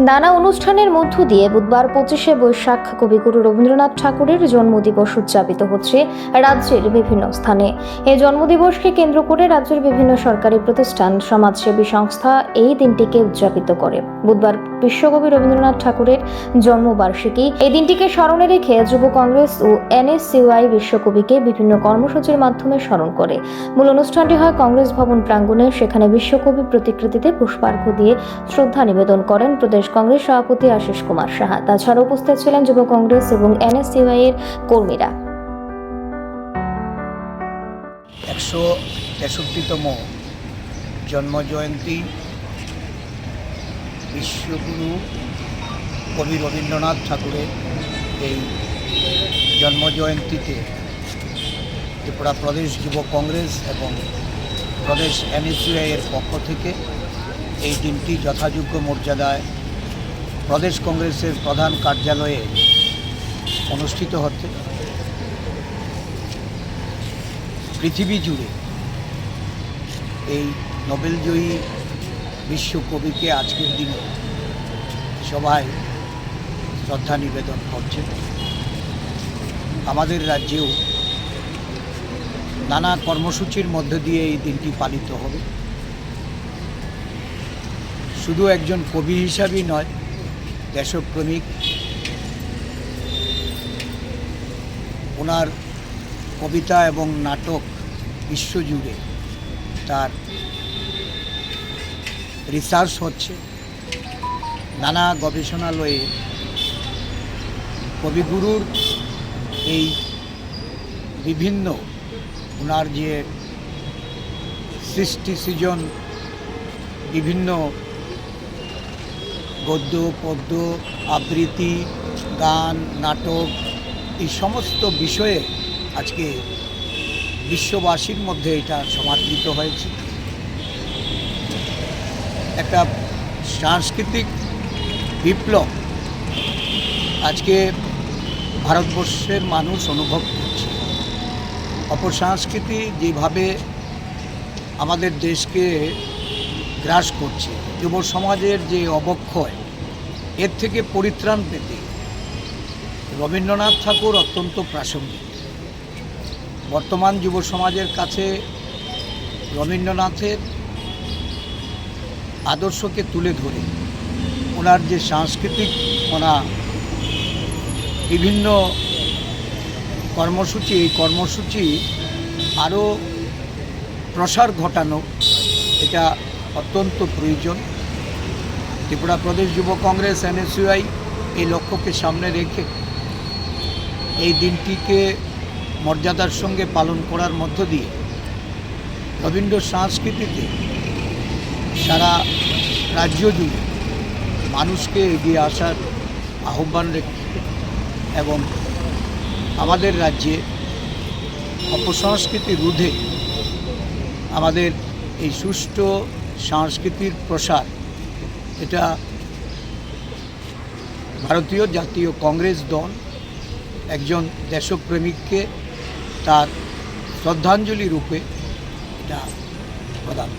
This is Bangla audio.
নানা অনুষ্ঠানের মধ্য দিয়ে বুধবার পঁচিশে বৈশাখ কবিগুরু রবীন্দ্রনাথ ঠাকুরের জন্মদিবস উদযাপিত হচ্ছে রাজ্যের বিভিন্ন স্থানে। এই জন্মদিবসকে কেন্দ্র করে রাজ্যের বিভিন্ন সরকারি প্রতিষ্ঠান, সমাজসেবী সংস্থা এই দিনটিকে উদযাপিত করে। বুধবার বিশ্বকবি রবীন্দ্রনাথ ঠাকুরের জন্মবার্ষিকী। এই দিনটিকে স্মরণে রেখে যুব কংগ্রেস ও এনএসসিওআই বিশ্বকবিকে বিভিন্ন কর্মসূচির মাধ্যমে স্মরণ করে। মূল অনুষ্ঠানটি হয় কংগ্রেস ভবন প্রাঙ্গণে। সেখানে বিশ্বকবি প্রতিকৃতিতে পুষ্পার্ঘ্য দিয়ে শ্রদ্ধা নিবেদন করেন প্রদেশ কংগ্রেস সভাপতি আশিস কুমার সাহা। তাছাড়া উপস্থিত ছিলেন যুব কংগ্রেস এবং এনএসসিওআই এর কর্মীরা। একশো তেষট্টিতম জন্মজয়ন্তী বিশ্বগুরু কবি রবীন্দ্রনাথ ঠাকুরের এই জন্মজয়ন্তীতে ত্রিপুরা প্রদেশ যুব কংগ্রেস এবং প্রদেশ এনএসইউআই এর পক্ষ থেকে এই দিনটি যথাযোগ্য মর্যাদায় প্রদেশ কংগ্রেসের প্রধান কার্যালয়ে অনুষ্ঠিত হচ্ছে। পৃথিবী জুড়ে এই নোবেলজয়ী বিশ্বকবিকে আজকের দিনে সবাই শ্রদ্ধা নিবেদন করছে। আমাদের রাজ্যেও নানা কর্মসূচির মধ্য দিয়ে এই দিনটি পালিত হবে। শুধু একজন কবি হিসাবেই নয়, দেশপ্রেমিক, ওনার কবিতা এবং নাটক বিশ্বজুড়ে তার রিসার্চ হচ্ছে। নানা গবেষণালয়ে কবিগুরুর এই বিভিন্ন ওনার যে সৃষ্টি সৃজন বিভিন্ন গদ্য, পদ্য, আবৃত্তি, গান, নাটক, এই সমস্ত বিষয়ে আজকে বিশ্ববাসীর মধ্যে এটা সমাদৃত হয়েছে। একটা সাংস্কৃতিক বিপ্লব আজকে ভারতবর্ষের মানুষ অনুভব করছে। অপসংস্কৃতি যেভাবে আমাদের দেশকে গ্রাস করছে, যুব সমাজের যে অবক্ষয়, এর থেকে পরিত্রাণ পেতে রবীন্দ্রনাথ ঠাকুর অত্যন্ত প্রাসঙ্গিক। বর্তমান যুব সমাজের কাছে রবীন্দ্রনাথের আদর্শকে তুলে ধরে। ওনার যে সাংস্কৃতিক ওনা বিভিন্ন কর্মসূচি, এই কর্মসূচি আরও প্রসার ঘটানো, এটা অত্যন্ত প্রয়োজন। ত্রিপুরা প্রদেশ যুব কংগ্রেস, এনএসইউআই এই লক্ষ্যকে সামনে রেখে এই দিনটিকে মর্যাদার সঙ্গে পালন করার মধ্য দিয়ে রবীন্দ্র সংস্কৃতিতে সারা রাজ্য জুড়ে মানুষকে এগিয়ে আসার আহ্বান রেখে এবং আমাদের রাজ্যে অপসংস্কৃতি রোধে আমাদের এই সুষ্ঠু সংস্কৃতির প্রসার, এটা ভারতীয় জাতীয় কংগ্রেস দল, একজন দেশপ্রেমিককে তার শ্রদ্ধাঞ্জলি রূপে এটা প্রদান।